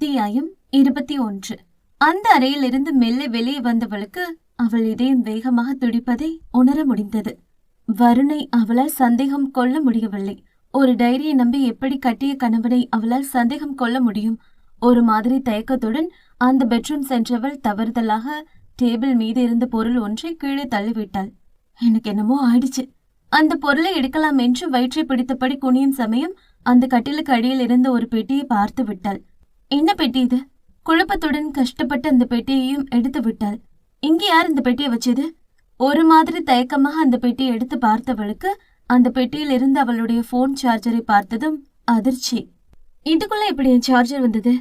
அத்தியாயம் இருபத்தி ஒன்று. அந்த அறையிலிருந்து மெல்ல வெளியே வந்தவளுக்கு அவள் இதயம் வேகமாக துடிப்பதை உணர முடிந்தது. வருணை அவளால் சந்தேகம் கொள்ள முடியவில்லை. ஒரு டைரியை நம்பி எப்படி கட்டிய கணவனை அவளால் சந்தேகம் கொள்ள முடியும்? ஒரு மாதிரி தயக்கத்துடன் அந்த பெட்ரூம் சென்றவள் தவறுதலாக டேபிள் மீது இருந்த பொருள் ஒன்றை கீழே தள்ளிவிட்டாள். எனக்கு என்னமோ ஆயிடுச்சு. அந்த பொருளை எடுக்கலாம் என்று வயிற்றை பிடித்தபடி குனியும் சமயம் அந்த கட்டிலுக்கு அடியில் இருந்த ஒரு பெட்டியை பார்த்து விட்டாள் என்ன பெட்டி இது? குழப்பத்துடன் கஷ்டப்பட்டு அந்த பெட்டியையும் எடுத்து விட்டாள். இங்க யார் இந்த பெட்டியை வச்சது? ஒரு மாதிரி தயக்கமாக அந்த பெட்டியை எடுத்து பார்த்தவளுக்கு அந்த பெட்டியில் இருந்து அவளுடைய போன் சார்ஜரை பார்த்ததும் அதிர்ச்சி. இதுக்குள்ள எப்படி என் சார்ஜர் வந்தது?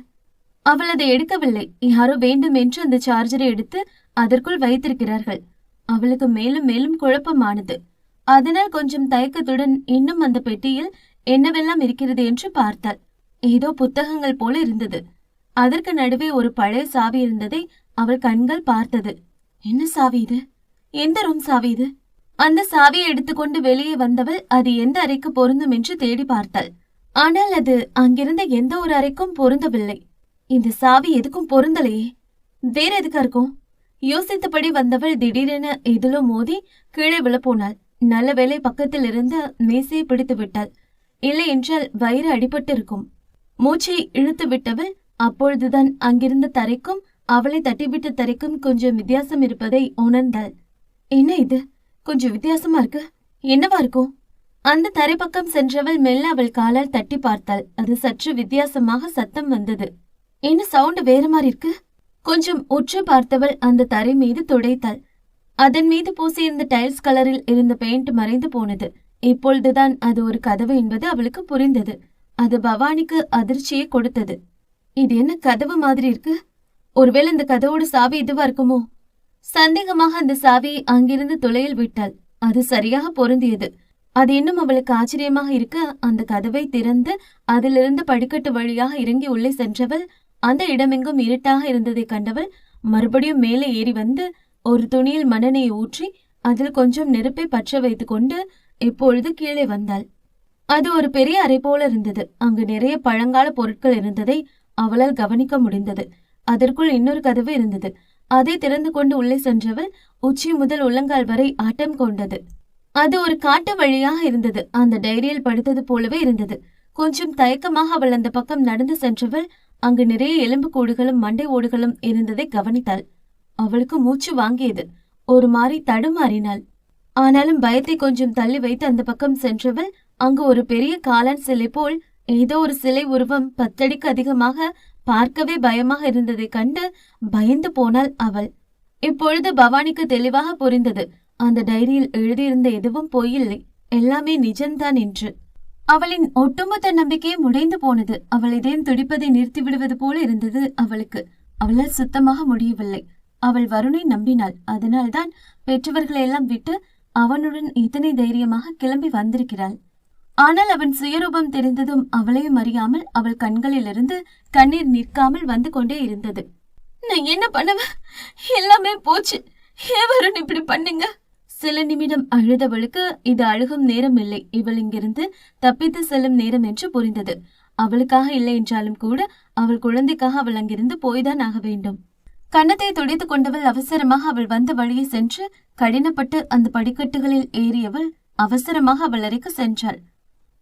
அவள் அதை எடுக்கவில்லை. யாரோ வேண்டும் என்று அந்த சார்ஜரை எடுத்து அதற்குள் வைத்திருக்கிறார்கள். அவளுக்கு மேலும் மேலும் குழப்பமானது. அதனால் கொஞ்சம் தயக்கத்துடன் இன்னும் அந்த பெட்டியில் என்னவெல்லாம் இருக்கிறது என்று பார்த்தாள். ஏதோ புத்தகங்கள் போல இருந்தது. அதற்கு நடுவே ஒரு பழைய சாவி இருந்ததை அவள் கண்கள் பார்த்தது. என்ன சாவி இது? எந்த ரூம் சாவி இது? அந்த சாவியை எடுத்துக்கொண்டு வெளியே வந்தவள் அது எந்த அறைக்கு பொருந்தும் என்று தேடி பார்த்தாள். ஆனால் அது அங்கிருந்த எந்த ஒரு அறைக்கும் பொருந்தவில்லை. இந்த சாவி எதுக்கும் பொருந்தலையே. வேற எதுக்கா இருக்கும்? யோசித்தபடி வந்தவள் திடீரென எதிலோ மோதி கீழே விழப்போனாள். நல்ல வேலை பக்கத்தில் இருந்த மேசையை பிடித்து விட்டாள். இல்லை என்றால் வயிறு அடிபட்டு இருக்கும் மூச்சை இழுத்து விட்டவள் அப்பொழுதுதான் அங்கிருந்த தரைக்கும் அவளை தட்டிவிட்ட தரைக்கும் கொஞ்சம் வித்தியாசம் இருப்பதை உணர்ந்தாள். என்ன இது? கொஞ்சம் வித்தியாசமா இருக்கு? என்னவா இருக்கும்? அந்த தரை பக்கம் சென்றவள் மெல்ல அவள் காலால் தட்டி பார்த்தாள். அது சற்று வித்தியாசமாக சத்தம் வந்தது. என்ன சவுண்ட் வேற மாதிரி இருக்கு? கொஞ்சம் உற்று பார்த்தவள் அந்த தரை மீது துடைத்தாள். அதன் மீது பூசியிருந்த டைல்ஸ் கலரில் இருந்த பெயிண்ட் மறைந்து போனது. இப்பொழுதுதான் அது ஒரு கதவு என்பது அவளுக்கு புரிந்தது. அது பவானிக்கு அதிர்ச்சியை கொடுத்தது. இது என்ன கதவு மாதிரி இருக்கு? ஒருவேளை இந்த கதவோட சாவி இதுவா இருக்குமோ? சந்தேகமாக அந்த சாவியை அங்கிருந்து துளையில் விட்டாள். அது சரியாக பொருந்தியது. அது இன்னும் அவளுக்கு ஆச்சரியமாக இருக்க அந்த கதவை திறந்து அதிலிருந்து படிக்கட்டு வழியாக இறங்கி உள்ளே சென்றவள் அந்த இடமெங்கும் இருட்டாக இருந்ததை கண்டவள் மறுபடியும் மேலே ஏறி வந்து ஒரு துணியில் மண்ணெண்ணெயை ஊற்றி அதில் கொஞ்சம் நெருப்பை பற்ற வைத்துக் கொண்டு இப்பொழுது கீழே வந்தாள். அது ஒரு பெரிய அறை போல இருந்தது. அங்கு நிறைய பழங்கால பொருட்கள் இருந்ததை அவளால் கவனிக்க முடிந்தது. அதற்குள் இன்னொரு கதவு இருந்தது. அதை திறந்து கொண்டு உள்ளே சென்றவள் உச்சி முதல் உள்ளங்கால் வரை ஆட்டம் கொண்டது. அது ஒரு காட்டு வழியாக இருந்தது. அந்த டைரியில் படித்தது போலவே இருந்தது. கொஞ்சம் தயக்கமாக அவள் அந்த பக்கம் நடந்து சென்றவள் அங்கு நிறைய எலும்பு கூடுகளும் மண்டை ஓடுகளும் இருந்ததை கவனித்தாள். அவளுக்கு மூச்சு வாங்கியது. ஒரு மாறி தடுமாறினாள். ஆனாலும் பயத்தை கொஞ்சம் தள்ளி வைத்து அந்த பக்கம் சென்றவள் அங்கு ஒரு பெரிய காளான் சிலை போல் ஏதோ ஒரு சிலை உருவம் பத்தடிக்கு அதிகமாக பார்க்கவே பயமாக இருந்ததை கண்டு பயந்து போனாள் அவள். இப்பொழுது பவானிக்கு தெளிவாக புரிந்தது. அந்த டைரியில் எழுதியிருந்த எதுவும் பொய்யில்லை. எல்லாமே நிஜம்தான் என்று. அவளின் ஒட்டுமொத்த நம்பிக்கையும் உடைந்து போனது. அவள் இதயம் துடிப்பதை நிறுத்தி விடுவது போல இருந்தது அவளுக்கு. அவளால் சுத்தமாக முடியவில்லை. அவள் வருணை நம்பினாள். அதனால்தான் பெற்றவர்களை எல்லாம் விட்டு அவனுடன் இத்தனை தைரியமாக கிளம்பி வந்திருக்கிறாள். ஆனால் அவன் சுயரூபம் தெரிந்ததும் அவளையும் அறியாமல் அவள் கண்களிலிருந்து கண்ணீர் நிற்காமல் வந்து கொண்டே இருந்தது. நான் என்ன பண்ணுவேன் எல்லாமே போச்சு. ஏன் இப்படி பண்ணுங்க? சில நிமிடம் அழுதவளுக்கு இது அழுகும் நேரம் இல்லை. இவள் இங்கிருந்து தப்பித்து செல்லும் நேரம் என்று புரிந்தது. அவளுக்காக இல்லை என்றாலும் கூட அவள் குழந்தைக்காக அவள் அங்கிருந்து போய்தான் ஆக வேண்டும். கன்னத்தை துடைத்துக் கொண்டவள் அவசரமாக அவள் வந்த வழியை சென்று கடினப்பட்டு அந்த படிக்கட்டுகளில் ஏறியவள் அவசரமாக அவள் அறைக்கு சென்றாள்.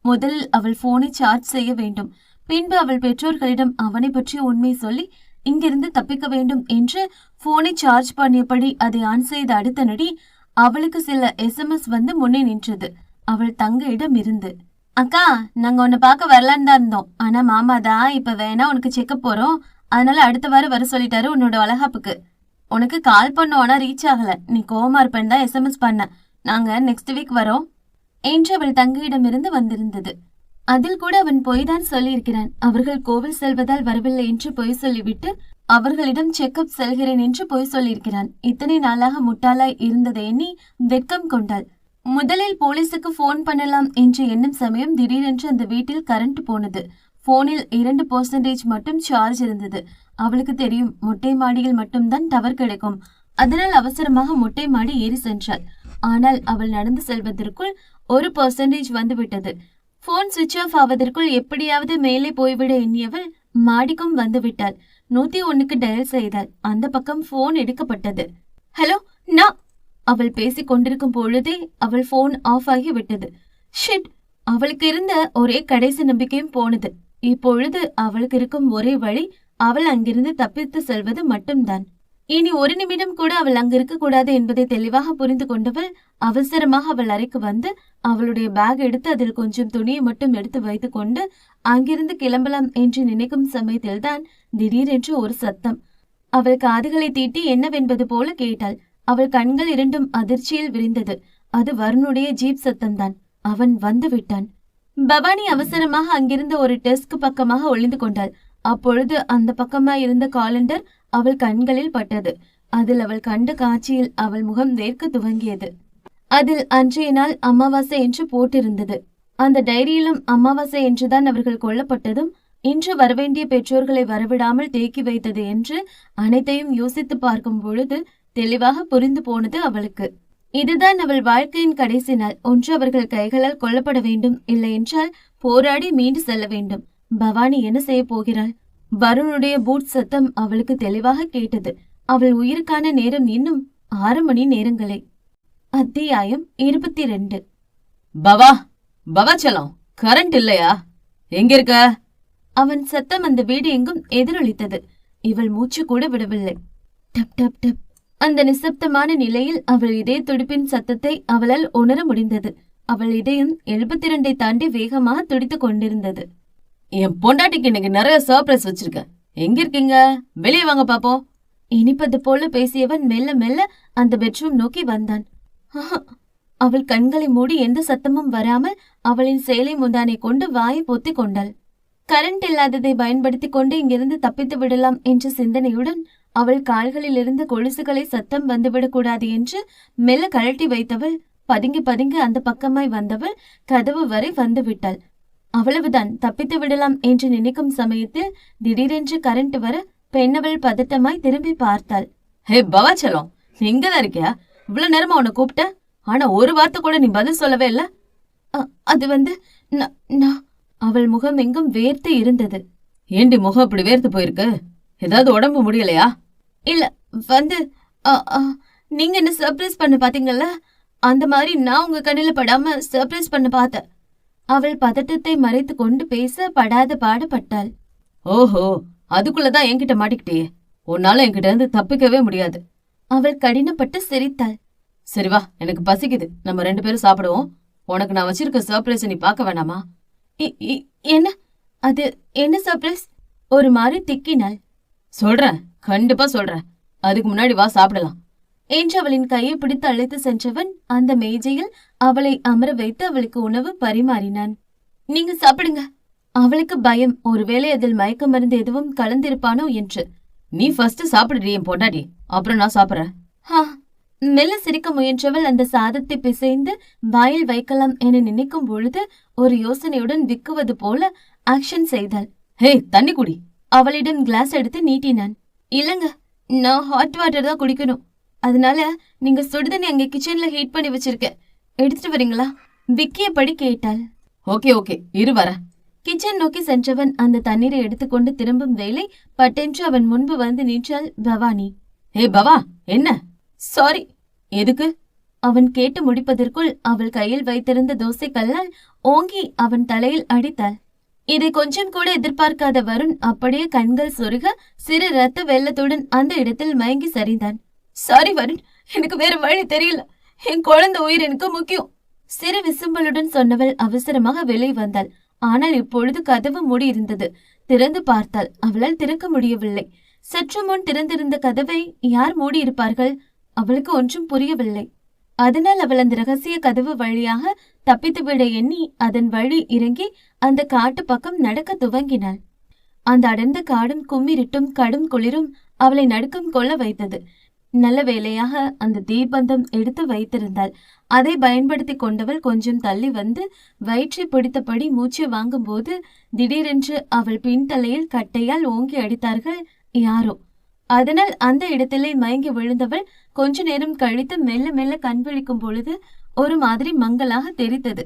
முதலில் அவள் போனை சார்ஜ் செய்ய வேண்டும். பின்பு அவள் பெற்றோர்களிடம் அவனை பற்றி உண்மை சொல்லி இங்கிருந்து தப்பிக்க வேண்டும் என்று போனை சார்ஜ் பண்ணியபடி அதை ஆன் செய்த அடுத்த நடி அவளுக்கு சில எஸ்எம்எஸ் வந்து முன்னே நின்றது. அவள் தங்கையிடம் இருந்து அக்கா நாங்க உன்னை பார்க்க வரலான்னு தான் இருந்தோம். ஆனா மாமா தான் இப்ப வேணா உனக்கு செக்கப் போறோம். அதனால அடுத்த வாரம் வர சொல்லிட்டாரு உன்னோட வளகாப்புக்கு. உனக்கு கால் பண்ணோம் ஆனா ரீச் ஆகல. நீ கோமா இருப்பேன்னு தான் எஸ்எம்எஸ் பண்ண நாங்க நெக்ஸ்ட் வீக் வரோம். என்று அவள் தங்கையிடமிருந்து வந்திருந்தது. அதில் கூட அவன் பொய்தான் சொல்லியிருக்கிறான். அவர்கள் கோவில் செல்வதால் வரவில்லை என்று பொய் சொல்லிவிட்டு அவர்களிடம் செக்கப் செல்கிறேன் என்று பொய் சொல்லியிருக்கிறான். இத்தனை நாளாக முட்டாளாய் இருந்ததை எண்ணி வெட்கம் கொண்டாள். முதலில் போலீஸுக்கு போன் பண்ணலாம் என்று எண்ணும் சமயம் திடீரென்று அந்த வீட்டில் கரண்ட் போனது. போனில் இரண்டு பர்சன்டேஜ் மட்டும் சார்ஜ் இருந்தது. அவளுக்கு தெரியும் மொட்டை மாடியில் மட்டும்தான் டவர் கிடைக்கும். அதனால் அவசரமாக மொட்டை மாடி ஏறி சென்றாள். ஆனால் அவள் நடந்து செல்வதற்குள் ஒரு பர்சன்டேஜ் வந்துவிட்டது. போன் சுவிட்ச் ஆஃப் ஆவதற்குள் எப்படியாவது மேலே போய்விட எண்ணியவள் மாடிக்கும் வந்து விட்டாள் நூத்தி ஒண்ணுக்கு டயல் செய்தாள். அந்த பக்கம் போன் எடுக்கப்பட்டது. ஹலோ நான் அவள் பேசிக் கொண்டிருக்கும் பொழுதே அவள் போன் ஆஃப் ஆகி விட்டது. ஷிட் அவளுக்கு இருந்த ஒரே கடைசி நம்பிக்கையும் போனது. இப்பொழுது அவளுக்கு இருக்கும் ஒரே வழி அவள் அங்கிருந்து தப்பித்து செல்வது மட்டும்தான். இனி ஒரு நிமிடம் கூட அவள் அங்கிருக்க கூடாது என்பதை தெளிவாக புரிந்து கொண்டவள் அவசரமாக அவள் அறைக்கு வந்து அவளுடைய பேக் எடுத்து அதில் கொஞ்சம் துணியை மட்டும் எடுத்து வைத்து கொண்டு அங்கிருந்து கிளம்பலாம் என்று நினைக்கும் சமயத்தில்தான் திடீரென்று ஒரு சத்தம். அவள் காதுகளை தீட்டி என்னவென்பது போல கேட்டாள். அவள் கண்கள் இரண்டும் அதிர்ச்சியில் விரிந்தது. அது வருணுடைய ஜீப் சத்தம்தான். அவன் வந்து விட்டான். பவானி அவசரமாக அங்கிருந்த ஒரு டெஸ்க் பக்கமாக ஒளிந்து கொண்டாள். அப்பொழுது அந்த பக்கமாய் இருந்த காலண்டர் அவள் கண்களில் பட்டது. அதில் அவள் கண்ட காட்சியில் அவள் முகம் வேர்க்க துவங்கியது. அதில் அன்றைய நாள் அமாவாசை என்று போட்டிருந்தது. அந்த டைரியிலும் அமாவாசை என்றுதான் அவர்கள் கொல்லப்பட்டதும் இன்று வரவேண்டிய பெற்றோர்களை வரவிடாமல் தேக்கி வைத்தது என்று அனைத்தையும் யோசித்து பார்க்கும் பொழுது தெளிவாக புரிந்து போனது அவளுக்கு. இதுதான் அவள் வாழ்க்கையின் கடைசி நாள். ஒன்று அவர்கள் கைகளால் கொல்லப்பட வேண்டும். இல்லை என்றால் போராடி மீண்டு செல்ல வேண்டும். பவானி என்ன செய்ய போகிறாள்? வருணுடைய பூட் சத்தம் அவளுக்கு தெளிவாக கேட்டது. அவள் உயிருக்கான நேரம் இன்னும் ஆறு மணி நேரங்களே. அத்தியாயம் இருபத்தி ரெண்டு பவா பவா செல்லம் கரண்ட் இல்லையா? எங்க இருக்க அவன் சத்தம் அந்த வீடு எங்கும் எதிரொலித்தது. இவள் மூச்சு கூட விடவில்லை. டப் டப் டப். அந்த நிசப்தமான நிலையில் அவள் இதய துடிப்பின் சத்தத்தை அவளால் உணர முடிந்தது. அவள் இதயம் எழுபத்தி இரண்டை தாண்டி வேகமாக துடித்துக் கொண்டிருந்தது. என் பொண்டாட்டிக்கு இன்னைக்கு நிறைய சர்ப்ரைஸ் வச்சிருக்கேன். எங்க இருக்கீங்க? வெளியே வாங்க பாப்போம். இனிப்பது போல பேசியவன் மெல்ல மெல்ல அந்த பெட்ரூம் நோக்கி வந்தான். அவள் கண்களை மூடி எந்த சத்தமும் வராமல் அவளின் சேலை முந்தானை கொண்டு வாயை பொத்தி கொண்டாள். கரண்ட் இல்லாததை பயன்படுத்திக் கொண்டு இங்கிருந்து தப்பித்து விடலாம் என்ற சிந்தனையுடன் அவள் கால்களில் இருந்து கொலுசுகளை சத்தம் வந்துவிடக்கூடாது என்று மெல்ல கழட்டி வைத்தவள் பதுங்கி பதுங்கி அந்த பக்கமாய் வந்தவள் கதவு வரை வந்து விட்டாள். அவ்வளவுதான் தப்பித்து விடலாம் என்று நினைக்கும் சமயத்தில் திடீரென்று கரண்ட் வர பெண்ணவள் பதட்டமாய் திரும்பி பார்த்தாள். ஹே பவா செல்லம் நீ இங்கதான் இருக்கியா? இவ்வளவு நேரமா உன்னை கூப்பிட்டேன் ஆனா ஒரு வார்த்தை கூட நீ பதில் சொல்லவே இல்ல. அது வந்து நான் அவள் முகம் எங்கும் வேர்த்து இருந்தது. ஏண்டி முகம் அப்படி வேர்த்து போயிருக்கு? ஏதாவது உடம்பு முடியலையா? இல்ல வந்து நீங்க என்ன சர்ப்ரைஸ் பண்ண பாத்தீங்கல்ல? அந்த மாதிரி நான் உங்க கண்ணில படாம சர்ப்ரைஸ் பண்ண பார்த்தேன். அவள் பதட்டத்தை மறைத்து கொண்டு பேச படாத பாடுபட்டாள். ஓஹோ அதுக்குள்ளதான் என்கிட்ட மாட்டிக்கிட்டியே. உன்னால என்கிட்ட இருந்து தப்பிக்கவே முடியாது. அவள் கடினப்பட்டு சிரித்தாள். சரி வா எனக்கு பசிக்குது. நம்ம ரெண்டு பேரும் சாப்பிடுவோம். உனக்கு நான் வச்சிருக்க சர்ப்ரைஸ் நீ பார்க்க வேணாமா? என்ன? அது என்ன சர்ப்ரைஸ் ஒரு மாதிரி திக்கினாள். சொல்றேன் கண்டிப்பா சொல்றேன். அதுக்கு முன்னாடி வா சாப்பிடலாம். என்று அவளின் கையை பிடித்து அழைத்து சென்றவன் அந்த மேஜையில் அவளை அமர வைத்து அவளுக்கு உணவு பரிமாறினான். நீங்க சாப்பிடுங்க. அவளுக்கு பயம். ஒருவேளை அதில் மயக்க மருந்து எதுவும் கலந்திருப்பானோ என்று. நீ ஃபர்ஸ்ட் சாப்பிடுடி என் பொண்டாடி அப்புறம் நான் சாப்பிடுறேன். ஹா. மெல்ல சிரிக்க முயன்றவள் அந்த சாதத்தை பிசைந்து வாயில் வைக்கலாம் என நினைக்கும் பொழுது ஒரு யோசனையுடன் விக்குவது போல ஆக்ஷன் செய்தாள். ஹே தண்ணி குடி. அவளிடம் கிளாஸ் எடுத்து நீட்டினான். இல்லங்க. நான் ஹாட் வாட்டர் தான் குடிக்கணும். அதனால நீங்க சுடுதண்ணி அங்க கிச்சன்ல ஹீட் பண்ணி வச்சிருக்கேன் எடுத்துட்டு வரீங்களா? விக்கியபடி கேட்டாள். Okay okay. இரு வரேன் கிச்சன் நோக்கி சென்றவன் அந்த தண்ணீரை எடுத்துக்கொண்டு திரும்பும் வேளை பட்டென்று அவன் முன்பு வந்து நின்றாள் பவானி. ஏய் பவா என்ன? சாரி எதுக்கு? அவன் கேட்டு முடிப்பதற்குள் அவள் கையில் வைத்திருந்த தோசை கல்லால் ஓங்கி அவன் தலையில் அடித்தாள். இதை கொஞ்சம் கூட எதிர்பார்க்காத வருண் அப்படியே கண்கள் சொருக சிறு ரத்த வெள்ளத்துடன் அந்த இடத்தில் மயங்கி சரிந்தான். சாரி வருண் எனக்கு வேற வழி தெரியல. என் குழந்தை உயிர் எனக்கு முக்கியம். சிறு விசும்பலுடன் சொன்னவள் அவசரமாக வெளியே வந்தாள். ஆனால் இப்பொழுது கதவு மூடி இருந்தது. திறந்து பார்த்தாள். அவளால் திறக்க முடியவில்லை. சற்று முன் திறந்திருந்த கதவை யார் மூடியிருப்பார்கள் அவளுக்கு ஒன்றும் புரியவில்லை. அதனால் அவள் அந்த ரகசிய கதவு வழியாக தப்பித்துவிட எண்ணி அதன் வழி இறங்கி அந்த காட்டு பக்கம் நடக்க துவங்கினாள். அந்த அடர்ந்த காடும் கும்மிரிட்டும் கடும் குளிரும் அவளை நடுக்கம் கொள்ள வைத்தது. நல்ல வேளையாக அந்த தீபந்தம் எடுத்து வைத்திருந்தாள். அதை பயன்படுத்தி கொண்டவள் கொஞ்சம் தள்ளி வந்து வயிற்றை பிடித்தபடி மூச்சு வாங்கும்போது திடீரென்று அவள் பின்தலையில் கட்டையால் ஓங்கி அடித்தார்கள் யாரோ. அதனால் அந்த இடத்திலே மயங்கி விழுந்தவள் கொஞ்ச நேரம் கழித்து மெல்ல மெல்ல கண் விழிக்கும் பொழுது ஒரு மாதிரி மங்கலாக தெரித்தது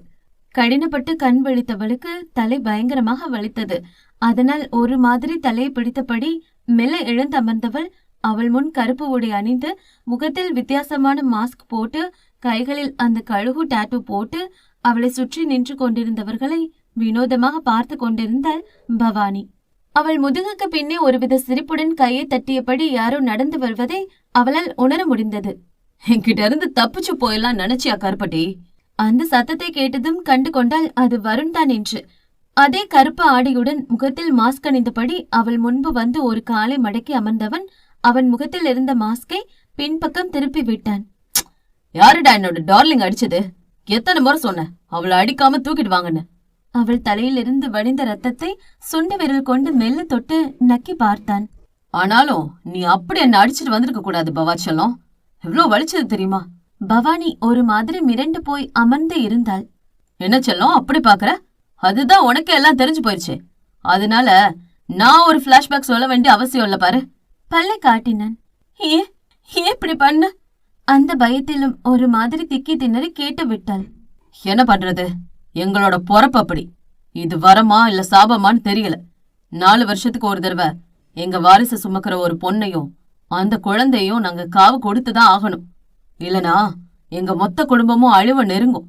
கடினப்பட்டு கண் விழித்தவளுக்கு தலை பயங்கரமாக வலித்தது. அதனால் ஒரு மாதிரி தலையை பிடித்தபடி மெல்ல எழுந்தமர்ந்தவள் அவள் முன் கருப்பு உடை அணிந்து முகத்தில் வித்தியாசமான மாஸ்க் போட்டு கைகளில் அந்த கழுகு டாட்டூ போட்டு அவளை சுற்றி நின்று கொண்டிருந்தவர்களை வினோதமாக பார்த்து கொண்டிருந்தாள் பவானி. அவள் முதுகுக்கு பின்னே ஒருவித சிரிப்புடன் கையை தட்டியபடி யாரோ நடந்து வருவதை அவளால் உணர முடிந்தது. என்கிட்ட இருந்து தப்பிச்சு போயெல்லாம் நினைச்சியா கருப்பட்டி? அந்த சத்தத்தை கேட்டதும் கண்டு கொண்டால் அது வருண் தான் என்று. அதே கருப்பு ஆடையுடன் முகத்தில் மாஸ்க் அணிந்தபடி அவள் முன்பு வந்து ஒரு காலை மடக்கி அமர்ந்தவன் அவன் முகத்தில் இருந்த மாஸ்கை பின்பக்கம் திருப்பி விட்டான் யாருடா என்னோட டார்லிங் அடிச்சது? எத்தனை முறை சொன்ன? அவளை அடிக்காம தூக்கிட்டு வாங்கன்னு. அவள் தலையிலிருந்து வடிந்த ரத்தத்தை சுண்டு விரல் கொண்டு மெல்ல தொட்டு நக்கி பார்த்தான். ஆனாலும் நீ அப்படி என்ன அடிச்சிட்டு வந்திருக்க கூடாது பவாச்சலம் எவ்வளவு வலிச்சது தெரியுமா? பவானி ஒரு மாதிரி மிரண்டு போய் அமர்ந்து இருந்தாள். என்ன செல்லம் அப்படி பாக்குற அதுதான் உனக்கு எல்லாம் தெரிஞ்சு போயிருச்சு. அதனால நான் ஒரு பிளாஷ்பேக் சொல்ல வேண்டிய அவசியம் இல்ல பாரு. பல்லை காட்டினான். ஏன் ஏன் இப்படி பண்ண? அந்த பயத்திலும் ஒரு மாதிரி திக்கி திணறி கேட்டு விட்டாள். என்ன பண்றது? எங்களோட பொறப்பு அப்படி. இது வரமா இல்ல சாபமான்னு தெரியல. நாலு வருஷத்துக்கு ஒரு தடவை எங்க வாரிசு சுமக்கிற ஒரு பொண்ணையும் அந்த குழந்தையும் நாங்க காவு கொடுத்துதான் ஆகணும். இல்லனா எங்க மொத்த குடும்பமும் அழிவு நெருங்கும்.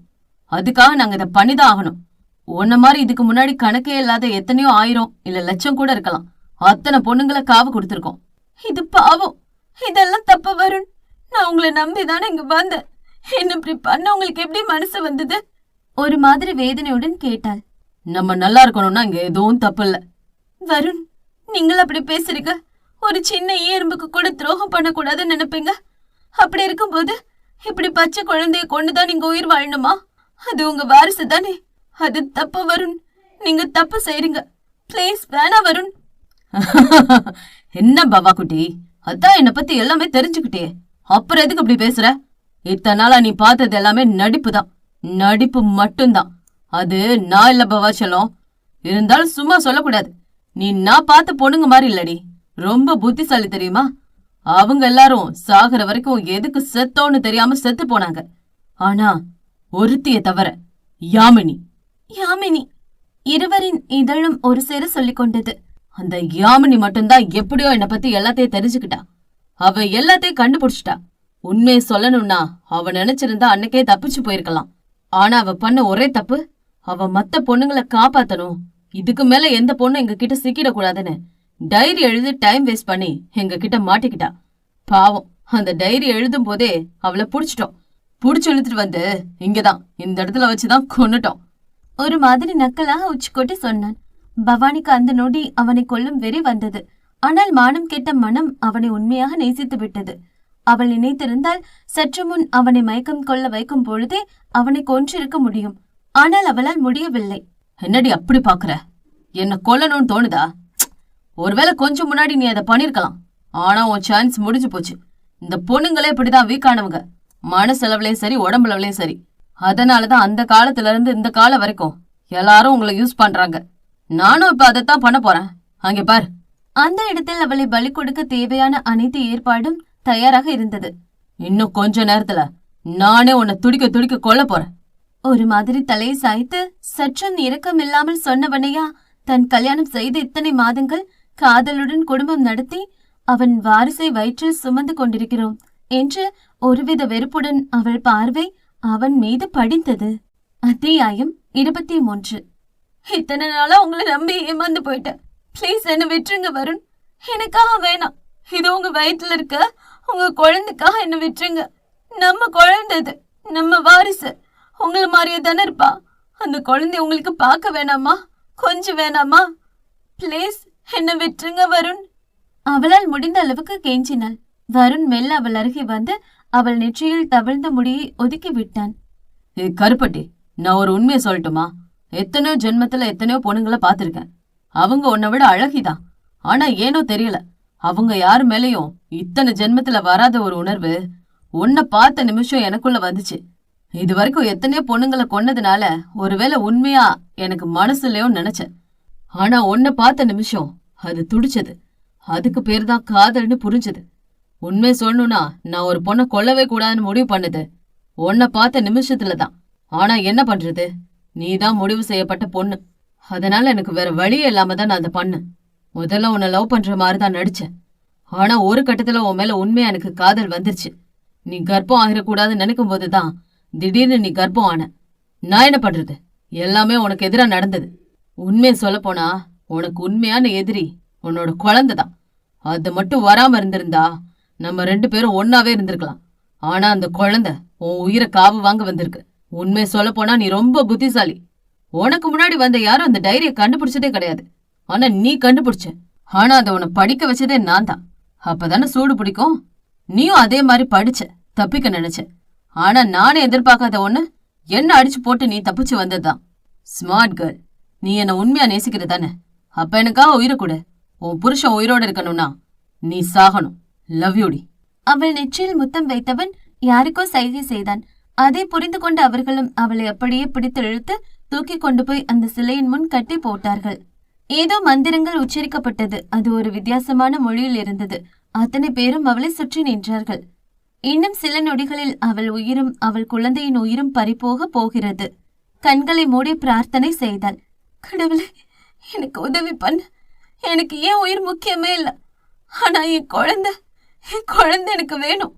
அதுக்காக நாங்க இதை பண்ணிதான் ஆகணும். உன்ன மாதிரி இதுக்கு முன்னாடி கணக்கே இல்லாத எத்தனையோ ஆயிரம் இல்ல லட்சம் கூட இருக்கலாம். அத்தனை பொண்ணுங்களை காவு கொடுத்துருக்கோம். இது பாவம். இதெல்லாம் தப்பு வருண். நான் உங்களை நம்பி தானே இங்க வந்தேன். என்ன இப்படி பண்ண? உங்களுக்கு எப்படி மனசு வந்தது? ஒரு மாதிரி வேதனையுடன் கேட்டாள். நம்ம நல்லா இருக்கணும்னா இங்க எதுவும் தப்பு இல்ல. வருண் நீங்கள் அப்படி பேசுறீங்க. ஒரு சின்ன எறும்புக்கு கூட துரோகம் பண்ணக்கூடாதுன்னு நினைப்பீங்க. அப்படி இருக்கும்போது இப்படி பச்சை குழந்தைய கொண்டுதான் நீங்க உயிர் வாழணுமா? அது உங்க வாரிசு தானே. அது தப்பு வருண். நீங்க தப்பு செய்றீங்க. ப்ளீஸ் வேணா வருண். என்ன பவா குட்டி? அதான் என்னை பத்தி எல்லாமே தெரிஞ்சுக்கிட்டே. அப்புறம் எதுக்கு இப்படி பேசுற? இத்தனை நாளா நீ பார்த்தது எல்லாமே நடிப்பு தான். நடிப்பு மட்டும்தான். அது நான் இல்ல பவா செல்லம். இருந்தாலும் சும்மா சொல்லக்கூடாது. நீ நான் பார்த்த பொண்ணுங்க மாதிரி இல்லடி. ரொம்ப புத்திசாலி தெரியுமா? அவங்க எல்லாரும் சாகுற வரைக்கும் எதுக்கு செத்தோன்னு தெரியாம செத்து போனாங்க. ஆனா ஒருத்திய தவிர யாமினி. யாமினி. இருவரின் இதழும் ஒரு சேர சொல்லிக் கொண்டது. அந்த யாமினி மட்டும்தான் எப்படியோ என்னை பத்தி எல்லாத்தையும் தெரிஞ்சுக்கிட்டா. அவ எல்லாத்தையும் கண்டுபிடிச்சிட்டா. உண்மையை சொல்லணும்னா அவ நினைச்சிருந்தா அன்னைக்கே தப்பிச்சு போயிருக்கலாம். ஆனா அவ பண்ண ஒரே தப்பு அவ மத்த பொண்ணுங்களை காப்பாத்தணும். இதுக்கு மேல எந்த பொண்ணும் எங்க கிட்ட சிக்கிடக்கூடாதுன்னு டைரி எழுதி டைம் வேஸ்ட் பண்ணி எங்க கிட்ட மாட்டிக்கிட்டா. பாவம் அந்த டைரி எழுதும் போதே அவளை புடிச்சிட்டோம். புடிச்சு இழுத்துட்டு வந்து இங்கதான் இந்த இடத்துல வச்சுதான் கொன்னுட்டோம். ஒரு மாதிரி நக்கலாக உச்சிக்கொட்டி சொன்னான். பவானிக்கு அந்த நொடி அவனை கொல்லும் வெறி வந்தது. ஆனால் மானம் கெட்ட மனம் அவனை உண்மையாக நேசித்து விட்டது. அவள் நினைத்திருந்தால் சற்று முன் அவனை மயக்கம் கொள்ள வைக்கும் பொழுதே அவனை கொன்றிருக்க முடியும். ஆனால் அவளால் முடியவில்லை. என்னடி அப்படி பாக்குற என்ன கொல்லணும்னு தோணுதா? ஒருவேளை கொஞ்சம் முன்னாடி நீ அதை பண்ணிருக்கலாம். ஆனா உன் சான்ஸ் முடிஞ்சு போச்சு. இந்த பொண்ணுங்களே இப்படிதான் வீக்கானவங்க. மனசெலவுலயும் சரி உடம்புலவுலயும் சரி. அதனாலதான் அந்த காலத்துல இருந்து இந்த காலம் வரைக்கும் எல்லாரும் உங்களை யூஸ் பண்றாங்க. நானும் இப்ப அதைத்தான் பண்ண போறேன். அங்கே பார். அந்த இடத்தில் அவளை பலி கொடுக்க தேவையான அனைத்து ஏற்பாடும் தயாராக இருந்தது. இன்னும் கொஞ்ச நேரத்துல நானே உன்னை துடிக்க துடிக்க கொல்ல போறேன். ஒரு மாதிரி தலையை சாய்த்து சற்றும் இரக்கம் இல்லாமல் சொன்னவனையா தன் கல்யாணம் செய்த இத்தனை மாதங்கள் காதலுடன் குடும்பம் நடத்தி அவன் வாரிசை வயிற்றில் சுமந்து கொண்டிருக்கிறோம் என்று ஒருவித வெறுப்புடன் அவள் பார்வை அவன் மீது படிந்தது அத்தியாயம் இருபத்தி மூன்று. இத்தனை நாளா உங்களை நம்பி ஏமாந்து போயிட்டேன். ப்ளீஸ் என்ன விட்டுருங்க வருண். எனக்காக வேணாம். இது உங்க வயிற்றுல இருக்க உங்க குழந்தைக்காக என்ன விட்டுருங்க. நம்ம குழந்தை நம்ம வாரிசு. உங்களை மாதிரியே தானே இருப்பா. அந்த குழந்தைய உங்களுக்கு பார்க்க வேணாமா? கொஞ்சம் வேணாமா? ப்ளீஸ் என்ன விட்டுருங்க வருண். அவளால் முடிந்த அளவுக்கு கெஞ்சினாள். வருண் மெல்ல அவள் அருகே வந்து அவள் நெற்றியில் தவிழ்ந்த முடியை ஒதுக்கி விட்டான். ஏய் கருப்பட்டி நான் ஒரு உண்மையை சொல்லட்டுமா? எத்தனையோ ஜென்மத்துல எத்தனையோ பொண்ணுங்கள பார்த்திருக்கேன். அவங்க உன்னை விட அழகிதான். ஆனா ஏனோ தெரியல. அவங்க யார் மேலயும் இத்தனை ஜென்மத்துல வராத ஒரு உணர்வு உன்னை பார்த்த நிமிஷம் எனக்குள்ள வந்துச்சு. இது வரைக்கும் எத்தனையோ பொண்ணுங்களை கொன்னதுனால ஒருவேளை உண்மையா எனக்கு மனசுலயும் நினைச்சேன். ஆனா உன்னை பார்த்த நிமிஷம் அது துடிச்சது. அதுக்கு பேர் தான் காதல்னு புரிஞ்சது. உண்மை சொல்லணும்னா நான் ஒரு பொண்ணை கொல்லவே கூடாதுன்னு முடிவு பண்ணுது. உன்னை பார்த்த நிமிஷத்துல தான் ஆனா என்ன பண்றது? நீதான் முடிவு செய்யப்பட்ட பொண்ணு. அதனால எனக்கு வேற வழி இல்லாம தான் நான் அதை பண்ணேன். முதல்ல உன்னை லவ் பண்ற மாதிரி தான் நடிச்சேன். ஆனா ஒரு கட்டத்துல உன் மேல உண்மையா எனக்கு காதல் வந்துருச்சு. நீ கர்ப்பம் ஆகிடக்கூடாதுன்னு நினைக்கும் போதுதான் திடீர்னு நீ கர்ப்பம் ஆன. நான் என்ன பண்றது? எல்லாமே உனக்கு எதிரா நடந்தது. உண்மையை சொல்லப் போனா உனக்கு உண்மையான எதிரி உன்னோட குழந்தை தான். அது மட்டும் வராம இருந்திருந்தா நம்ம ரெண்டு பேரும் ஒன்னாவே இருந்திருக்கலாம். ஆனா அந்த குழந்தை உன் உயிரை காவு வாங்க வந்திருக்கு. உண்மை சொல்லப் போனா நீ ரொம்ப புத்திசாலி. உனக்கு முன்னாடி வந்த யாரும் அந்த டைரியை கண்டுபிடிச்சதே கிடையாது. ஆனா நீ கண்டுபிடிச்ச. ஆனா அதை உன்னை படிக்க வச்சதே நான் தான். அப்பதானே சூடு பிடிக்கும்? நீயும் அதே மாதிரி படிச்ச தப்பிக்க நினைச்ச. ஆனா நானே எதிர்பார்க்காத ஒண்ணு என்ன அடிச்சு போட்டு நீ தப்பிச்சு வந்ததுதான் ஸ்மார்ட் கேர்ள் நீ என்ன உண்மையா நேசிக்கிற தானே? அப்ப எனக்காக உயிரை கொடு. உன் புருஷன் உயிரோட இருக்கணும்னா நீ சாகணும். லவ் யூடி அவள் நெற்றியில் முத்தம் வைத்தவன் யாருக்கோ சைகை செய்தான். அதை புரிந்து கொண்ட அவர்களும் அவளை அப்படியே பிடித்து இழுத்து தூக்கி கொண்டு போய் அந்த சிலையின் முன் கட்டி போட்டார்கள். ஏதோ மந்திரங்கள் உச்சரிக்கப்பட்டது. அது ஒரு வித்தியாசமான மொழியில் இருந்தது. அத்தனை பேரும் அவளை சுற்றி நின்றார்கள். இன்னும் சில நொடிகளில் அவள் உயிரும் அவள் குழந்தையின் உயிரும் பறிபோக போகிறது. கண்களை மூடி பிரார்த்தனை செய்தாள். கடவுளே எனக்கு உதவி பண்ணு. எனக்கு ஏன் உயிர் முக்கியமே இல்லை. ஆனா என் குழந்தை என் குழந்தை எனக்கு வேணும்.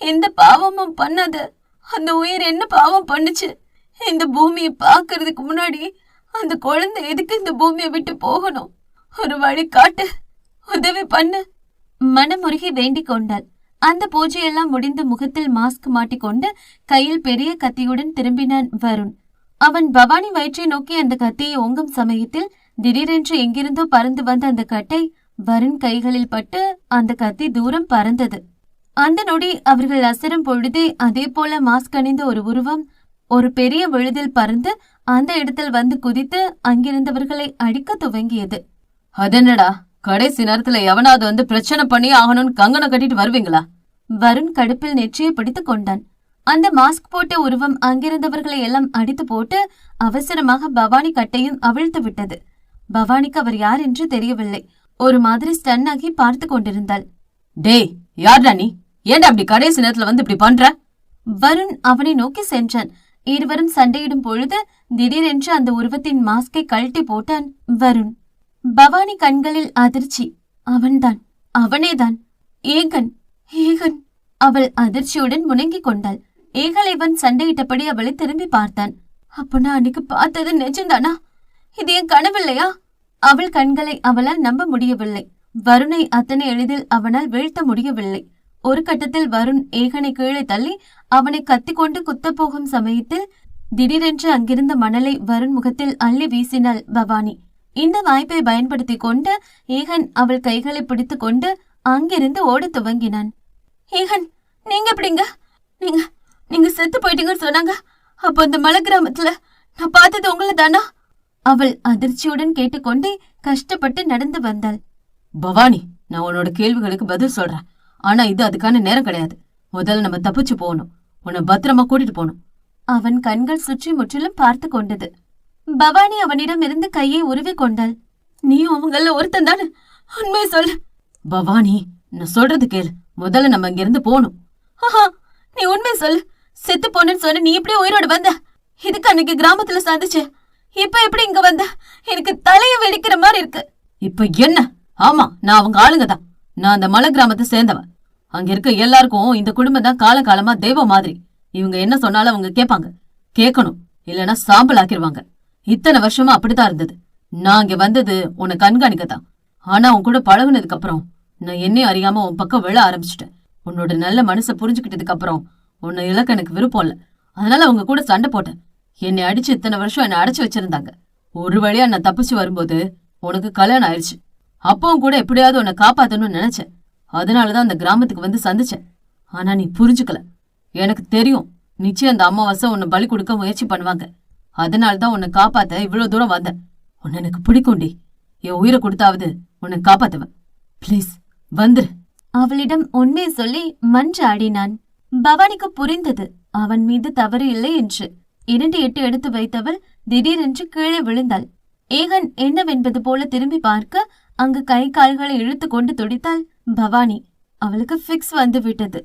எந்த பாவமும் பண்ணாத அந்த உயிர் என்ன பாவம் பண்ணுச்சு? இந்த பூமியை பார்க்கறதுக்கு முன்னாடி அந்த குழந்தை எதுக்கு இந்த பூமியை விட்டு போகணும்? ஒரு வழி காட்டு உதவி பண்ணு. மனமுருகி வேண்டிக் கொண்டாள். அந்த பூஜையெல்லாம் முடிந்து முகத்தில் மாஸ்க் மாட்டிக்கொண்டு கையில் பெரிய கத்தியுடன் திரும்பினான் வருண். அவன் பவானி வயிற்றை நோக்கி அந்த கத்தியை ஓங்கும் சமயத்தில் திடீரென்று எங்கிருந்தோ பறந்து வந்த அந்த கட்டை வருண் கைகளில் பட்டு அந்த கத்தி தூரம் பறந்தது. அந்த நொடி அவர்கள் அசரும் பொழுதே அதே போல மாஸ்க் அணிந்த ஒரு உருவம் ஒரு பெரிய விழுதில் பறந்து அந்த இடத்தில் வந்து குதித்து அங்கிருந்தவர்களை அடிக்க துவங்கியது. அதென்னடா? கடைசி நேரத்துல எவனாவது வந்து பிரச்சனை பண்ணி ஆகணும்னு கங்கணம் கட்டிட்டு வருவீங்களா? வருண் கடுப்பில் நெற்றியை பிடித்துக் கொண்டான். அந்த மாஸ்க் போட்ட உருவம் அங்கிருந்தவர்களை எல்லாம் அடித்து போட்டு அவசரமாக பவானி கட்டையும் அவிழ்த்து விட்டது. பவானிக்கு அவர் யார் என்று தெரியவில்லை. ஒரு மாதிரி ஸ்டன் ஆகி பார்த்து கொண்டிருந்தாள். டேய் யார்டா நீ? ஏன்டா அப்படி கடைசி நேரத்துல வந்து இப்படி பண்ற? வருண் அவனை நோக்கி சென்றான். இருவரும் சண்டையிடும் பொழுது திடீரென்று அந்த உருவத்தின் மாஸ்கை கழட்டி போட்டான் வருண். பவானி கண்களில் அதிர்ச்சி. அவன்தான். அவனேதான். ஏகன். ஏகன். அவள் அதிர்ச்சியுடன் முணங்கிக் கொண்டாள். ஏகலைவன் சண்டையிட்டபடி அவளை திரும்பி பார்த்தான். அப்ப நான் அன்னைக்கு பார்த்தது நிஜம்தானா? இது என் கனவில்லையா? அவள் கண்களை அவளால் நம்ப முடியவில்லை. வருணை அத்தனை எளிதில் அவனால் வீழ்த்த முடியவில்லை. ஒரு கட்டத்தில் வருண் ஏகனை கீழே தள்ளி அவனை கத்திக்கொண்டு குத்தப் போகும் சமயத்தில் திடீரென்று அங்கிருந்த மணலை வருண் முகத்தில் அள்ளி வீசினாள் பவானி. இந்த வாய்ப்பை பயன்படுத்திக் கொண்டு ஏகன் அவள் கைகளை பிடித்துக் கொண்டு அங்கிருந்து ஓடத் துவங்கினான். ஏகன் நீங்க எப்படிங்க? நீங்க நீங்க செத்து போயிட்டீங்கன்னு சொன்னாங்க. அப்போ அந்த மலை கிராமத்துல நான் பார்த்தது உங்களை தானா? அவள் அதிர்ச்சியுடன் கேட்டுக்கொண்டே கஷ்டப்பட்டு நடந்து வந்தாள். பவானி நான் உன்னோட கேள்விகளுக்கு பதில் சொல்றேன். ஆனா இது அதுக்கான நேரம் கிடையாது. முதல்ல நம்ம தப்பிச்சு போகணும். உன்னை பத்திரமா கூட்டிட்டு போகணும். அவன் கண்கள் சுற்றி முற்றிலும் பார்த்து கொண்டது. பவானி அவனிடம் இருந்து கையை உருவி கொண்டாள். நீ அவங்கள ஒருத்தன் தானே? உண்மையை சொல்லு பவானி நான் சொல்றது கேளு. முதல்ல நம்ம இங்க இருந்து போகணும். ஆஹா, நீ உண்மையை சொல்லு செத்து போனேன்னு சொன்ன நீ எப்படி உயிரோட வந்த? இதுக்கு அன்னைக்கு கிராமத்துல சந்திச்ச இப்ப எப்படி இங்க வந்த? எனக்கு தலைய வெடிக்கிற மாதிரி இருக்கு. இப்ப என்ன? ஆமா நான் அவங்க ஆளுங்க தான். நான் அந்த மலை கிராமத்தை சேர்ந்தவன். அங்க இருக்க எல்லாருக்கும் இந்த குடும்பம் தான் காலகாலமா தெய்வம் மாதிரி. இவங்க என்ன சொன்னாலும் அவங்க கேட்பாங்க. கேட்கணும். இல்லைன்னா சாம்பல் ஆக்கிருவாங்க. இத்தனை வருஷமா அப்படித்தான் இருந்தது. நான் இங்க வந்தது உன்னை கண்காணிக்கத்தான். ஆனா உன் கூட பழகுனதுக்கு அப்புறம் நான் என்னையும் அறியாம உன் பக்கம் விழ ஆரம்பிச்சிட்டேன். உன்னோட நல்ல மனசை புரிஞ்சுக்கிட்டதுக்கு அப்புறம் உன்னை இழக்க எனக்கு விருப்பம் இல்ல. அதனால அவங்க கூட சண்டை போட்டேன். என்னை அடிச்சு இத்தனை வருஷம் என்னை அடைச்சு வச்சிருந்தாங்க. ஒரு வழியா நான் தப்பிச்சு வரும்போது உனக்கு கல்யாணம் ஆயிடுச்சு அப்பவும் கூட எப்படியாவது உன்னை காப்பாத்தணும்னு நினைச்சேன். அதனாலதான் அந்த கிராமத்துக்கு வந்து சந்திச்சேன். ஆனா நீ புரிஞ்சுக்கல. எனக்கு தெரியும். நிச்சயம் அந்த அமாவாசை உன்னை பலி கொடுக்க முயற்சி பண்ணுவாங்க. அதனால தான் உன்னை காப்பாத்த இவ்வளவு தூரம் வந்தேன். உன்னை எனக்கு பிடிக்கும்டி என் உயிரை கொடுத்தாவது உன்னை காப்பாத்துவேன். ப்ளீஸ் வந்துரு. அவளிடம் உண்மையை சொல்லி மன்றாடினான். பவானிக்கு புரிந்தது. அவன் மீது தவறு இல்லை என்று. இரண்டு எட்டு எடுத்து வைத்தவள் திடீரென்று கீழே விழுந்தாள். ஏகன் என்னவென்பது போல திரும்பி பார்க்க அங்கு கை கால்களை இழுத்து கொண்டு துடித்தாள். பவானி அவளுக்கு ஃபிக்ஸ் வந்து விட்டது.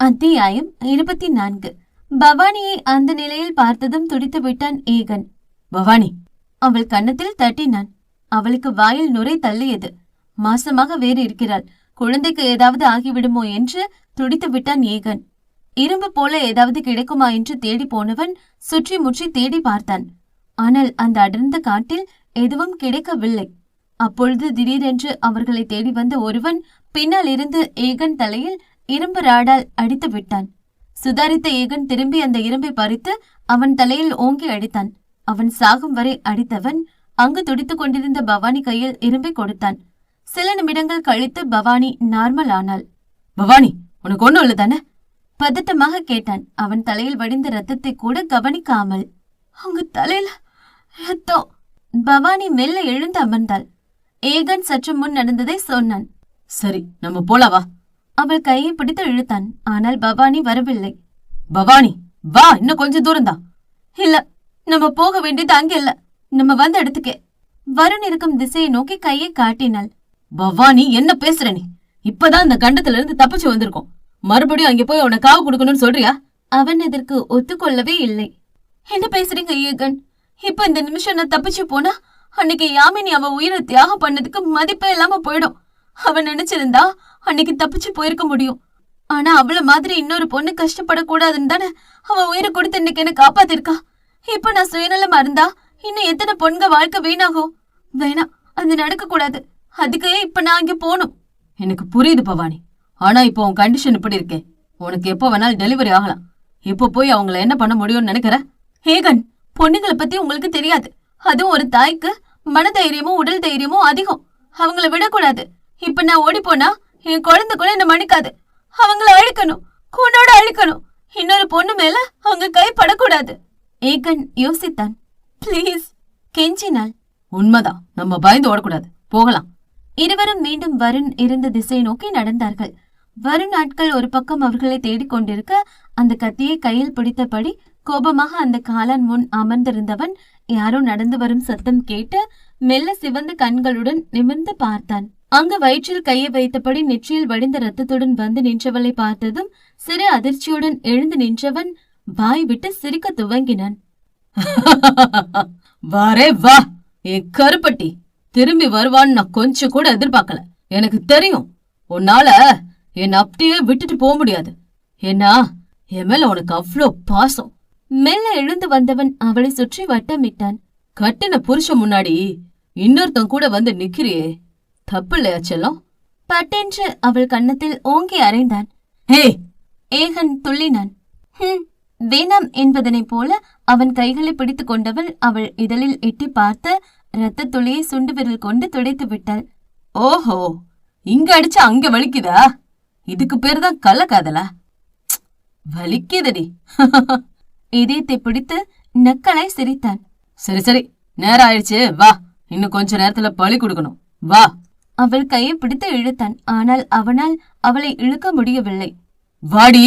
அத்தியாயம் இருபத்தி நான்கு பவானியை அந்த நிலையில் பார்த்ததும் துடித்து விட்டான் ஏகன். பவானி அவள் கன்னத்தில் தட்டினான். அவளுக்கு வாயில் நுரை தள்ளியது. மாசமாக வேறு இருக்கிறாள். குழந்தைக்கு ஏதாவது ஆகிவிடுமோ என்று துடித்து விட்டான் ஏகன். இரும்பு போல ஏதாவது கிடைக்குமா என்று தேடி போனவன் சுற்றி முற்றி தேடி பார்த்தான். ஆனால் அந்த அடர்ந்த காட்டில் எதுவும் கிடைக்கவில்லை. அப்பொழுது திடீரென்று அவர்களை தேடி வந்த ஒருவன் பின்னால் இருந்து ஏகன் தலையில் இரும்பு ராடால் அடித்து விட்டான். சுதாரித்த ஏகன் திரும்பி அந்த இரும்பை பறித்து அவன் தலையில் ஓங்கி அடித்தான். அவன் சாகும் வரை அடித்தவன் அங்கு துடித்துக் கொண்டிருந்த பவானி கையில் இரும்பை கொடுத்தான். சில நிமிடங்கள் கழித்து பவானி நார்மல் ஆனாள். பவானி உனக்கு ஒண்ணும் இல்ல தானே? பதட்டமாக கேட்டான். அவன் தலையில் வடிந்த ரத்தத்தை கூட கவனிக்காமல். அவங்க தலையில ரத்தம் பவானி மெல்ல எழுந்து அமர்ந்தாள். ஏகன் சற்று முன் நடந்ததை சொன்னான். சரி நம்ம போலாம் வா. அவள் கையை பிடித்து இழுத்தான். ஆனால் பவானி வரவில்லை. பவானி வா இன்னும் கொஞ்சம் தூரம் தான். இல்ல நம்ம போக வேண்டியது அங்க இல்ல. நம்ம வந்த இடத்துக்கே. வருண் இருக்கும் திசையை நோக்கி கையை காட்டினாள். பவானி என்ன பேசுற நீ? இப்பதான் இந்த கண்டத்துல இருந்து தப்பிச்சு வந்திருக்கோம். மறுபடியும் அங்க போய் உனக்கு காவு கொடுக்கணும்னு சொல்றியா? அவன் இதற்கு ஒத்துக்கொள்ளவே இல்லை. என்ன பேசுறீங்க ஐயகன்? இப்ப இந்த நிமிஷம் நான் தப்பிச்சு போனா அன்னைக்கு யாமினி அவ உயிரை தியாகம் பண்ணதுக்கு மதிப்பே இல்லாம போயிடும். அவன் நினைச்சிருந்தா அன்னைக்கு தப்பிச்சு போயிருக்க முடியும். ஆனா அவள மாதிரி இன்னொரு பொண்ணு கஷ்டப்படக்கூடாதுன்னு தானே அவ உயிரை கொடுத்து இன்னைக்கு என்ன காப்பாத்திருக்கா? இப்ப நான் சுயநலமா இருந்தா இன்னும் எத்தனை பொண்க வாழ்க்கை வீணாகும்? வேணாம் அது நடக்க கூடாது அதுக்கு இப்ப நான் அங்க போகணும். எனக்கு புரியுது பவானி. ஆனா இப்போ உன் கண்டிஷன் இப்படி இருக்கே. உனக்கு எப்போ வேணாலும் டெலிவரி ஆகலாம். இப்போ போய் அவங்கள என்ன பண்ண முடியும்னு நினைக்கிற? ஹேகன் பொண்ணுங்களை பத்தி உங்களுக்கு தெரியாது. அதுவும் ஒரு தாய்க்கு மனதைரியமும் உடல் தைரியமும் அதிகம். அவங்கள விடக்கூடாது. இப்ப நான் ஓடி போனா என் குழந்தை கூட என்ன மன்னிக்காது. அவங்கள அழிக்கணும் கூண்டோட அழிக்கணும். இன்னொரு பொண்ணு மேல அவங்க கை படக்கூடாது. ஏகன் யோசித்தான். ப்ளீஸ் கெஞ்சினாள். உண்மைதான் நம்ம பயந்து ஓடக்கூடாது. போகலாம். இருவரும் மீண்டும் வருண் இருந்த திசை நோக்கி நடந்தார்கள். வருண் ஆட்கள் ஒரு பக்கம் அவர்களை தேடிக் கொண்டிருக்க அந்த கத்தியை கையில் பிடித்தபடி கோபமாக அந்த காலன் முன் அமர்ந்திருந்தவன் யாரோ நடந்து வரும் சத்தம் கேட்டு மெல்ல சிவந்த கண்களுடன் நிமிர்ந்து பார்த்தான். அங்கு வயிற்றில் கையை வைத்தபடி நெற்றியில் வடிந்த ரத்தத்துடன் வந்து நின்றவளை பார்த்ததும் சிறு அதிர்ச்சியுடன் எழுந்து நின்றவன் வாய் விட்டு சிரிக்க துவங்கினான். வாரே வா என் கருப்பட்டி திரும்பி வருவான்னு நான் கொஞ்சம் கூட எதிர்பார்க்கல. எனக்கு தெரியும் உன்னால என் அப்படியே விட்டுட்டு போக முடியாது. ஏன்னா என் மேல உனக்கு அவ்வளோ பாசம். மெல்ல எழுந்து வந்தவன் அவளை சுற்றி வட்டமிட்டான். கட்டின புருஷன் முன்னாடி இன்னொருத்தன் கூட வந்து நிக்கிறியே. தப்பு இல்லையா செல்லம். பட்டென்று அவள் கன்னத்தில் ஓங்கி அறைந்தான். ஹே! ஏகன் துள்ளினான். "ஹும், வேணாம் என்பதனைப் போல அவன் கைகளை பிடித்துக் கொண்டவள் அவள் இதழில் எட்டி பார்த்து இரத்த துளியை சுண்டு விரல் கொண்டு துடைத்து விட்டாள். ஓஹோ! இங்க அடிச்சு அங்க வலிக்குதா? இதுக்கு பேர் தான் கள்ளக்காதலா? வலிக்குதடி. இதயத்தை பிடித்து நக்கலாய் சிரித்தான். சரி சரி. நேரம் ஆயிடுச்சு வா. இன்னும் கொஞ்ச நேரத்துல பழி கொடுக்கணும். வா. அவள் கையை பிடித்து இழுத்தான். ஆனால் அவனால் அவளை இழுக்க முடியவில்லை. வாடி.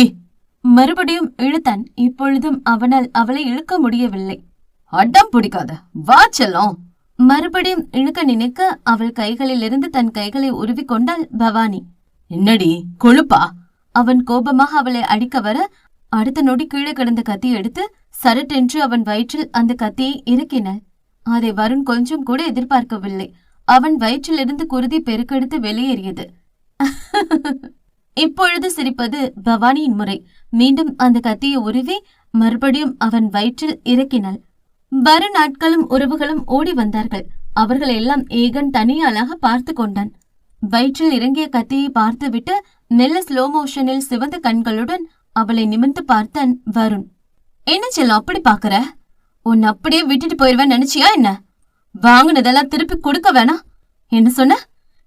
மறுபடியும் இழுத்தான். இப்பொழுதும் அவனால் அவளை இழுக்க முடியவில்லை. அடம் பிடிக்காத. வா செல்லம். மறுபடியும் இழுக்க நினைக்க அவள் கைகளிலிருந்து தன் கைகளை உருவிக்கொண்டாள் பவானி. என்னடி? கொழுப்பா? அவன் கோபமாக அவளை அடிக்க வர அடுத்த நொடி கீழே கிடந்த கத்தியை எடுத்து சரட்டென்று அவன் வயிற்றில் அந்த கத்தியை இறக்கினாள். அதை வருண் கொஞ்சம் கூட எதிர்பார்க்கவில்லை. அவன் வயிற்றிலிருந்து குருதி பெருக்கெடுத்து வெளியேறியது. இப்பொழுது சிரிப்பது பவானியின் முறை. மீண்டும் அந்த கத்தியை உருவி மறுபடியும் அவன் வயிற்றில் இறக்கினாள். வரு நாட்களும் உறவுகளும் ஓடி வந்தார்கள். அவர்கள் எல்லாம் ஏகன் தனியாளாக பார்த்து கொண்டான். வயிற்றில் இறங்கிய கத்தியை பார்த்துவிட்டு மெல்ல ஸ்லோ மோஷனில் சிவந்த கண்களுடன் அவளை நிமிர்ந்து பார்த்தான் வருண். என்ன செல்லம் அப்படி பாக்குற உன் அப்படியே விட்டுட்டு போயிருவேன் நினைச்சியா என்ன? வாங்கினதெல்லாம் திருப்பி கொடுக்க வேணாம். என்ன சொன்ன?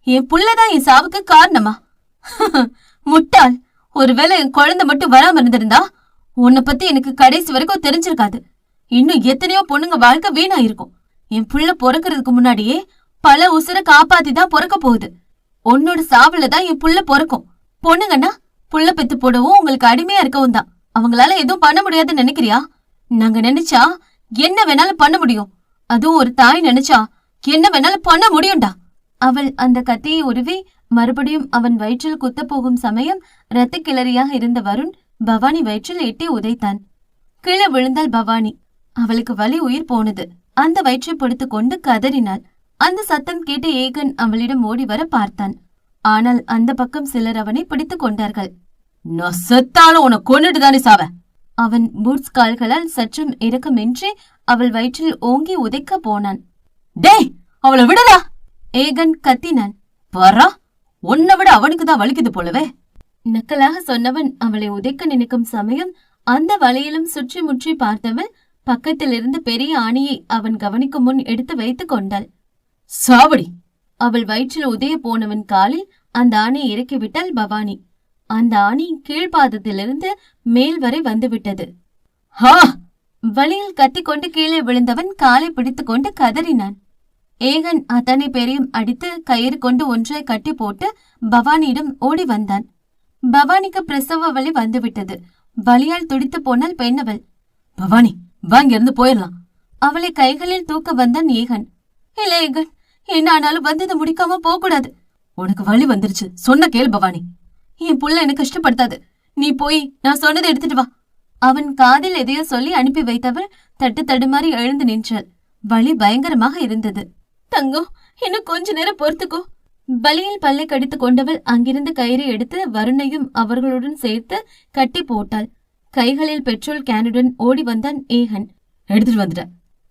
என் புள்ளதான் என் சாவுக்கு காரணமா? முட்டாள். ஒருவேளை என் குழந்தை மட்டும் வராம இருந்திருந்தா உன்னை பத்தி எனக்கு கடைசி வரைக்கும் தெரிஞ்சிருக்காது. இன்னும் எத்தனையோ பொண்ணுங்க வாழ்க்கை வீணா இருக்கும் என் புள்ள பிறக்கிறதுக்கு முன்னாடியே பல உசுரை காப்பாத்தி தான் பிறக்க போகுது. உன்னோட சாவுல தான் என் புள்ள பிறக்கும். பொண்ணுங்கன்னா புள்ள பெத்து போடவும் உங்களுக்கு அடிமையா இருக்கவும் தான். அவங்களால எதுவும் பண்ண முடியாதுன்னு நினைக்கிறியா? நாங்க நினைச்சா என்ன வேணாலும் பண்ண முடியும். அதுவும் ஒரு தாய் நினைச்சா என்ன வேணாலும் பண்ண முடியும்டா. அவள் அந்த கத்தியை உருவி மறுபடியும் அவன் வயிற்றில் குத்த போகும் சமயம் இரத்த கிளறியாக இருந்த வருண் பவானி வயிற்றில் எட்டி உதைத்தான். கீழே விழுந்தாள் பவானி. அவளுக்கு வலி உயிர் போனது. அந்த வயிற்றை பொடுத்துக் கொண்டு கதறினாள். அந்த சத்தம் கேட்டு ஏகன் அவளிடம் ஓடி வர பார்த்தான். ஆனால் அந்த பக்கம் சிலர் அவனை பிடித்துக் கொண்டார்கள். நான் செத்தாலும் உன்னை கொன்னுட்டு தானே சாவ? அவன் பூட்ஸ் கால்களால் சற்றும் இறக்கமின்றி அவள் வயிற்றில் ஓங்கி உதைக்க போனான். டேய் அவளை விடடா. ஏகன் கத்தினான். பாரா உன்னை விட அவனுக்கு தான் வலிக்குது போலவே. நக்கலாக சொன்னவன் அவளை உதைக்க நினைக்கும் சமயம் அந்த வலையிலும் சுற்றி முற்றி பார்த்தவள் பக்கத்தில் இருந்து பெரிய ஆணியை அவன் கவனிக்கும் முன் எடுத்து வைத்துக் கொண்டாள். சாவடி. அவள் வயிற்றில் உதைய போனவன் காலில் அந்த ஆணியை இறக்கிவிட்டாள் பவானி. அந்த ஆணி கீழ்பாதத்திலிருந்து மேல் வரை வந்துவிட்டது. ஹா வழியில் கத்திக்கொண்டு கீழே விழுந்தவன் காலை பிடித்துக்கொண்டு கதறினான். ஏகன் அத்தனை பேரையும் அடித்து கயிறு கொண்டு ஒன்றாய் கட்டி போட்டு பவானியிடம் ஓடி வந்தான். பவானிக்கு பிரசவ வலி வந்துவிட்டது. வலியால் துடித்து போனாள் பெண்ணவள். பவானி வா இங்க இருந்து போயிடலாம். அவளை கைகளில் தூக்க வந்தான் ஏகன். இல்ல ஏகன் என்ன ஆனாலும் வந்ததை முடிக்காம போகக்கூடாது. உனக்கு வலி வந்துருச்சு. சொன்ன கேள் பவானி. என் புள்ள என்ன கஷ்டப்படுத்தாது நீ போய் நான் சொன்னதை எடுத்துட்டு வா. அவன் காதில் எதையோ சொல்லி அனுப்பி வைத்தவள் தட்டு தடுமாறி எழுந்து நின்றாள் வலி பயங்கரமாக இருந்தது. தங்கம் இன்னும் கொஞ்ச நேரம் பொறுத்துக்கோ. வலியில் பல்லை கடித்து கொண்டவள் அங்கிருந்து கயிறை எடுத்து வருணையும் அவர்களுடன் சேர்த்து கட்டி போட்டாள். கைகளில் பெட்ரோல் கேனுடன் ஓடி வந்தான் ஏகன். எடுத்துட்டு வந்துட.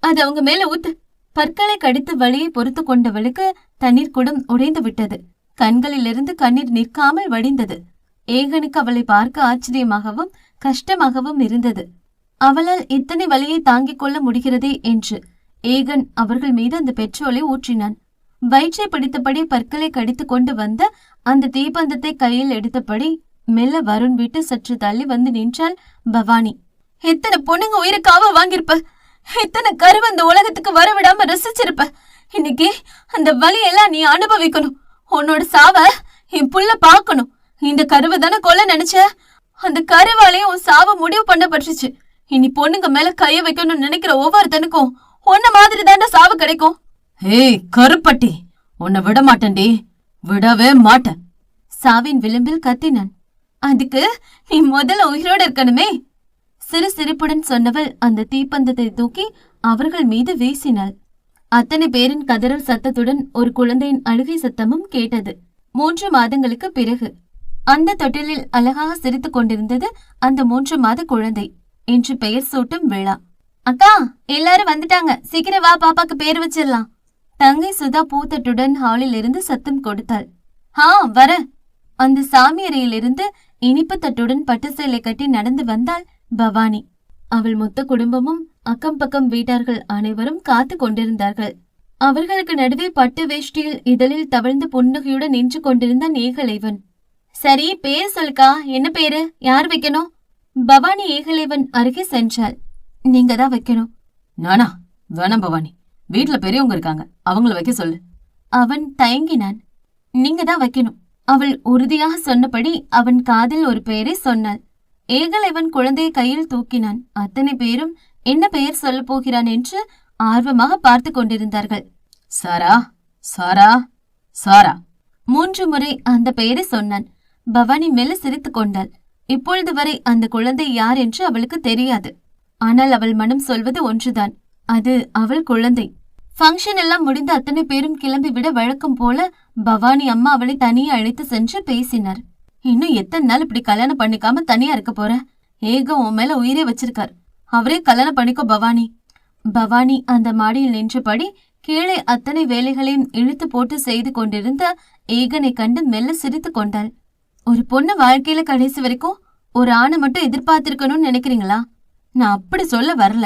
அது அவங்க மேல ஊத்து. பற்களை கடித்து வலியை பொறுத்து கொண்டவளுக்கு தண்ணீர் குடம் உடைந்து விட்டது. கண்களிலிருந்து கண்ணீர் நிற்காமல் வடிந்தது. ஏகனுக்கு அவளை பார்க்க ஆச்சரியமாகவும் கஷ்டமாகவும் இருந்தது. அவளால் இத்தனை வலியை தாங்கிக் கொள்ள முடிகிறதே என்று ஏகன் அவர்கள் மீது அந்த பெட்ரோலை ஊற்றினான். வயிற்றை பிடித்தபடி பற்களை கடித்து கொண்டு வந்த அந்த தீப்பந்தத்தை கையில் எடுத்தபடி மெல்ல வருண் விட்டு சற்று தள்ளி வந்து நின்றாள் பவானி. எத்தனை பொண்ணுங்க உயிருக்காக வாங்கியிருப்ப? எத்தனை கருவு அந்த உலகத்துக்கு வரவிடாம ரசிச்சிருப்ப? இன்னைக்கு அந்த வலியெல்லாம் நீ அனுபவிக்கணும். உன்னோட சாவ என் புள்ள பார்க்கணும். இந்த கருவை தானே கொல்ல நினைச்ச? அந்த கருவாலையும் உன் சாவ முடிவு பண்ணப்பட்டுச்சு இனி பொண்ணுங்க மேல கைய வைக்கணும்னு நினைக்கிற ஒவ்வொருத்தனுக்கும் உன்ன மாதிரி தாண்டா சாவு கிடைக்கும். ஏய் கருப்பட்டி. உன்னை விட மாட்டேன்டி. விடவே மாட்டேன். சாவின் விளிம்பில் கத்தினான். அதுக்கு நீ முதல்ல உயிரோட இருக்கணுமே. சிறு சிரிப்புடன் சொன்னவள் அந்த தீப்பந்தத்தை தூக்கி அவர்கள் மீது வீசினாள். அத்தனை பேரின் கதறல் சத்தத்துடன் ஒரு குழந்தையின் அழுகை சத்தமும் கேட்டது. மூன்று மாதங்களுக்கு பிறகு. அந்த தொட்டிலில் அழகாக சிரித்துக் கொண்டிருந்தது அந்த மூன்று மாத குழந்தை. என்று பெயர் சூட்டும் விழா. அக்கா எல்லாரும் வந்துட்டாங்க. சீக்கிரம் வா பாப்பாக்கு பேர் வச்சிடலாம். தங்கை சுதா பூத்தட்டுடன் ஹாலில் இருந்து சத்தம் கொடுத்தாள். ஹா வர. அந்த சாமி அறையிலிருந்து இனிப்பு தட்டுடன் பட்டு சேலை கட்டி நடந்து வந்தாள் பவானி. அவள் மொத்த குடும்பமும் அக்கம் பக்கம் வீட்டார்கள் அனைவரும் காத்து கொண்டிருந்தார்கள். அவர்களுக்கு நடுவே பட்டு வேஷ்டியில் இதழில் தவழ்ந்து புன்னகையுடன் நின்று கொண்டிருந்தான் ஏகலைவன். சரி பேர் சொல்லுக்கா. என்ன பேரு? யார் வைக்கணும்? பவானி ஏகலைவன் அருகே சென்றாள். நீங்க தான் வைக்கணும். நானா? வேணாம் பவானி. வீட்ல பெரியவங்க இருக்காங்க. அவங்கள வைக்க சொல்லு. அவன் தயங்கினான். நீங்க தான் வைக்கணும். அவள் உறுதியாக சொன்னபடி அவன் காதில் ஒரு பெயரை சொன்னாள். ஏகலைவன் குழந்தையை கையில் தூக்கினான். அத்தனை பேரும் என்ன பெயர் சொல்லப் போகிறான் என்று ஆர்வமாக பார்த்து கொண்டிருந்தார்கள். சாரா? சாரா? சாரா? மூன்று முறை அந்த பெயரை சொன்னான். பவானி மெல்ல சிரித்துக் கொண்டாள். இப்பொழுது வரை அந்த குழந்தை யார் என்று அவளுக்கு தெரியாது. ஆனால் அவள் மனம் சொல்வது ஒன்றுதான். அது அவள் குழந்தை. ஃபங்க்ஷன் எல்லாம் முடிந்து அத்தனை பேரும் கிளம்பி விட வழக்கம் போல பவானி அம்மா அவளை தனியே அழைத்து சென்று பேசினார். இன்னும் எத்தனை நாள் இப்படி கல்யாணம் பண்ணிக்காம தனியா இருக்க போற? ஏகம் உன் மேல உயிரே வச்சிருக்கார். அவரே கல்யாணம் பண்ணிக்கோ பவானி. பவானி அந்த மாடியில் நின்றபடி கீழே அத்தனை வேலைகளையும் இழுத்து போட்டு செய்து கொண்டிருந்த ஏகனை கண்டு மெல்ல சிரித்துக் கொண்டாள். ஒரு பொண்ணு வாழ்க்கையில கடைசி வரைக்கும் ஒரு ஆணை மட்டும் எதிர்பார்த்திருக்கணும்னு நினைக்கிறீங்களா? நான் அப்படி சொல்ல வரல.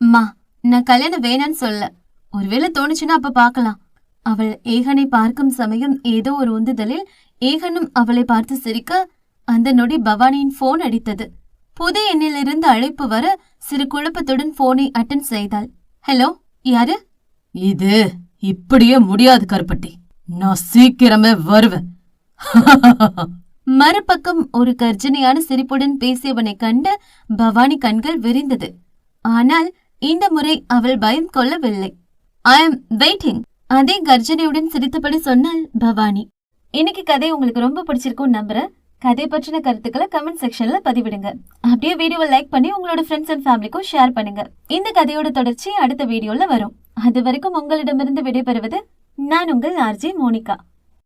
அம்மா நான் கல்யாணம் வேணான்னு சொல்ல. ஒருவேளை தோணுச்சுன்னா அப்ப பார்க்கலாம். அவள் ஏகனை பார்க்கும் சமயம் ஏதோ ஒரு உந்துதலில் ஏகனும் அவளை பார்த்து சிரிக்க அந்த நொடி பவானியின் போன் அடித்தது. புது எண்ணிலிருந்து அழைப்பு வர சிறு குழப்பத்துடன் போனை அட்டன் செய்தாள். ஹலோ யாரு? இது இப்படியே முடியாது கருப்பட்டி. நான் சீக்கிரமே வருவேன். மறுபக்கம் ஒரு கர்ஜனையான சிரிப்புடன் பேசியவனை கண்டு பவானி கண்கள் விரிந்தது. ஆனால் இந்த முறை அவள் பயம் கொள்ளவில்லை. ஐ எம் வெயிட்டிங் அதே கர்ஜனையுடன் சிரித்தபடி சொன்னாள் பவானி. இன்னைக்கு கதை உங்களுக்கு ரொம்ப பிடிச்சிருக்கும் நம்புறேன். கதை பற்றின கருத்துக்களை கமெண்ட் செக்ஷன்ல பதிவிடுங்க. அப்படியே வீடியோவை லைக் பண்ணி உங்களோட ஃப்ரெண்ட்ஸ் அண்ட் ஃபேமிலிக்கும் ஷேர் பண்ணுங்க. இந்த கதையோட தொடர்ச்சி அடுத்த வீடியோல வரும். அது வரைக்கும் உங்களிடமிருந்து விடைபெறுவது நான் உங்கள் ஆர்ஜி மோனிகா.